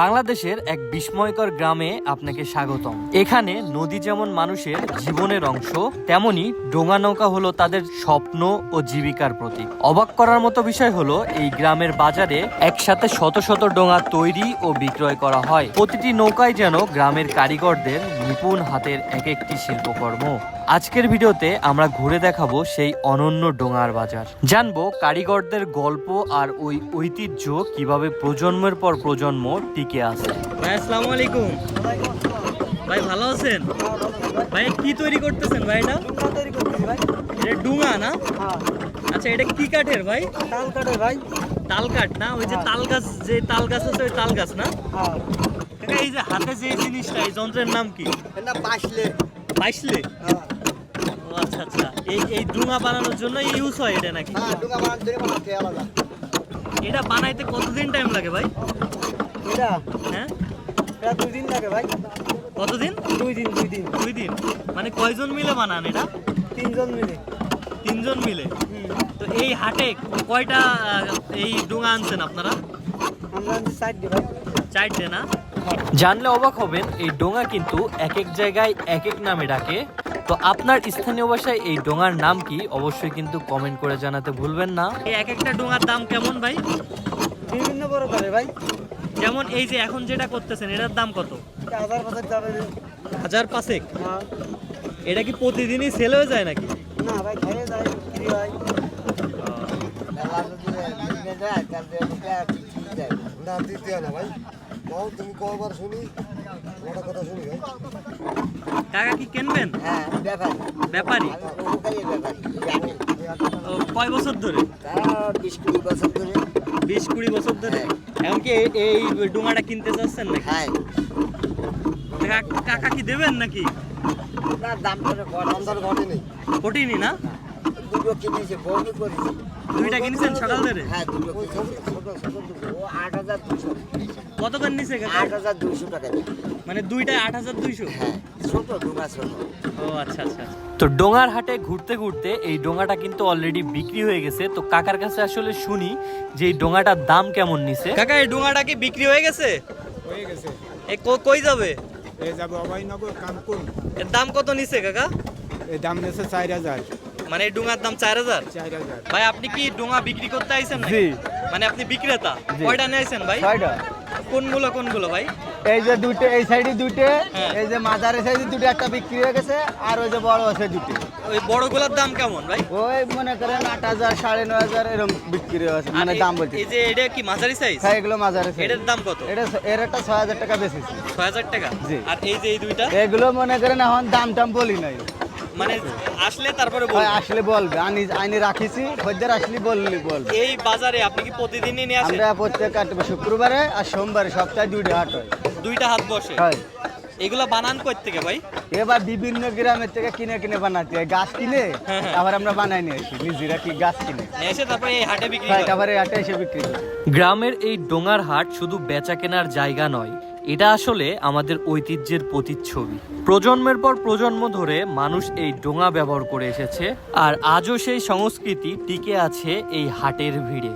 বাংলাদেশের এক বিস্ময়কর গ্রামে আপনাকে স্বাগতম। এখানে নদী যেমন মানুষের জীবনের অংশ, তেমনি ডোঙা নৌকা হলো তাদের স্বপ্ন ও জীবিকার প্রতীক। অবাক করার মতো বিষয় হলো, এই গ্রামের বাজারে একসাথে শত শত ডোঙা তৈরি ও বিক্রয় করা হয়। প্রতিটি নৌকায় যেন গ্রামের কারিগরদের নিপুণ হাতের এক একটি শিল্পকর্ম। আজকের ভিডিওতে আমরা ঘুরে দেখাবো সেই অনন্য ডোঙার বাজার। জানব কারিগরদের গল্প আর ওই ঐতিহ্য কীভাবে প্রজন্মের পর প্রজন্ম টিকে আছে। ভাই আসসালামু আলাইকুম। ভাই ভালো আছেন? ভাই কি তৈরি করতেছেন ভাই এটা? তৈরি করতেছি ভাই। এটা ডুঙা না? হ্যাঁ। আচ্ছা এটা কি কাঠের ভাই? তাল কাটে ভাই। তাল কাঠ না? ওই যে হ্যাঁ। তাল গাছ যে তাল গাছ আছে ওই তাল গাছ না? হ্যাঁ। এই যে হাতে যে জিনিসটা এই যন্ত্রের নাম কি? বাইশলে হ্যাঁ। ও আচ্ছা আচ্ছা এই এই ডুঙা বানানোর জন্য ইউজ হয় এটা নাকি? হ্যাঁ ডুঙ্গা বানান তৈরি বানাতে আলাদা। এটা বানাইতে কতদিন টাইম লাগে ভাই? এটা? হ্যাঁ? এটা দুই দিন লাগে ভাই। কতদিন? দুই দিন দুই দিন। দুই দিন। মানে কয়জন মিলে বানান এটা? তিনজন মিলে। তিনজন মিলে? হুম। তো এই হাটে কয়টা এই ডুঙা আনছেন আপনারা? আমরা আনছি সাইড দিয়ে ভাই। চারটে না? জানলে অবাক হবেন এই ডোঙা কিন্তু এক এক জায়গায় এক এক নামে ডাকে। তো আপনার স্থানীয় ভাষায় এই ডোঙার নাম কি? অবশ্যই কিন্তু কমেন্ট করে জানাতে ভুলবেন না। এই এক একটা ডোঙার দাম কেমন ভাই? বিভিন্ন বড় করে ভাই। যেমন এই যে এখন যেটা করতেছেন এটার দাম কত? এটা হাজার পাঁচেক যাবে হাজার পাঁচেক? হ্যাঁ। এটা কি প্রতিদিনই সেল হয়ে যায় নাকি? না ভাই খেয়ে যায় বিক্রি হয়। না দ্বিতীয় না ভাই। তুমি কবার শুনি? কথা শুনি ভাই। টাকা কি কিনবেন? হ্যাঁ ব্যাপারী। ব্যাপারী? ব্যাপারী কয় বছর ধরে? বিশ কুড়ি বছর ধরে। বিশ কুড়ি বছর ধরে? এমনকি এই- এই ডোঙাটা কিনতে চাচ্ছেন নাকি? হ্যাঁ। কাকা কি দেবেন নাকি? না দাম করে বড় ঘটে নেই না? দুটো কিনেছে বউনি করেছে দুইটা কিনেছেন সকাল ধরে? হ্যাঁ দুটো ছোট ছোট ছোট দুটো ও আট হাজার দুশো। কত করে নিছে আট হাজার দুশো টাকা মানে দুইটায় আট হাজার দুইশো? হ্যাঁ ছোট ডুঙা ছোট। ও আচ্ছা আচ্ছা। তো ডোঙার হাটে ঘুরতে ঘুরতে এই ডোঙাটা কিন্তু অলরেডি বিক্রি হয়ে গেছে। তো কাকার কাছে আসলে শুনি যে এই ডোঙাটার দাম কেমন নিছে? কাকা এই ডোঙাটা কি বিক্রি হয়ে গেছে? হয়ে গেছে। এ কো- কই যাবে? এই যাব অভয়নগর কানপুর। এর দাম কত নিছে কাকা? এই দাম নিয়েছে চার হাজার। মানে এই ডোঙার দাম চার হাজার? ভাই আপনি কি ডোঙা বিক্রি করতে আইছেন নাকি? জি। মানে আপনি বিক্রেতা। কয়টা নিয়ে আইছেন ভাই? ছয়টা। কোনগুলো কোনগুলো ভাই? এই যে দুটো এই সাইডে দুটো হ্যাঁ। এই যে মাঝারে সাইডে দুটো একটা বিক্রি হয়ে গেছে আর ওই যে বড় আছে দুটো ওই বড়গুলোর দাম কেমন ভাই? ওই মনে করেন আট হাজার সাড়ে নয় হাজার এরকম বিক্রি হয়েছে মানে দাম বলছে। এই যে এটা কি মাঝারি সাইজ হ্যাঁ এগুলো মাঝারে সাইজ এটার দাম কত? এটা এর একটা ছয় হাজার টাকা বেশি। ছয় হাজার টাকা? জি। আর এই যে এই দুইটা? এগুলো মনে করেন এখন দাম টাম বলি নাই। মানে আসলে তারপরে হয় আসলে বলবে আনি আইনি রাখিছি খদ্দের আসলে বললি বলবে। এই বাজারে আপনি কি প্রতিদিনই নিয়ে আসেন? আমরা প্রত্যেক শুক্রবারে আর সোমবারে সপ্তাহে দুইটা হাট হয়। দুইটা হাত বসে? হয়। এগুলা বানান কই থেকে ভাই? এবার বিভিন্ন গ্রামের থেকে কিনে কিনে বানাতে হয়। গাছ কিনে হ্যাঁ, হ্যাঁ। আবার আমরা বানাই নিয়ে আসি। নিজেরা কি গাছ কিনে? এসে তারপরে এই হাটে বিক্রি হয় করেন। তারপরে হাটে এসে বিক্রি করি। গ্রামের এই ডোঙার হাট শুধু বেচা কেনার জায়গা নয় এটা আসলে আমাদের ঐতিহ্যের প্রতিচ্ছবি। প্রজন্মের পর প্রজন্ম ধরে মানুষ এই ডোঙা ব্যবহার করে এসেছে, আর আজও সেই সংস্কৃতি টিকে আছে এই হাটের ভিড়ে।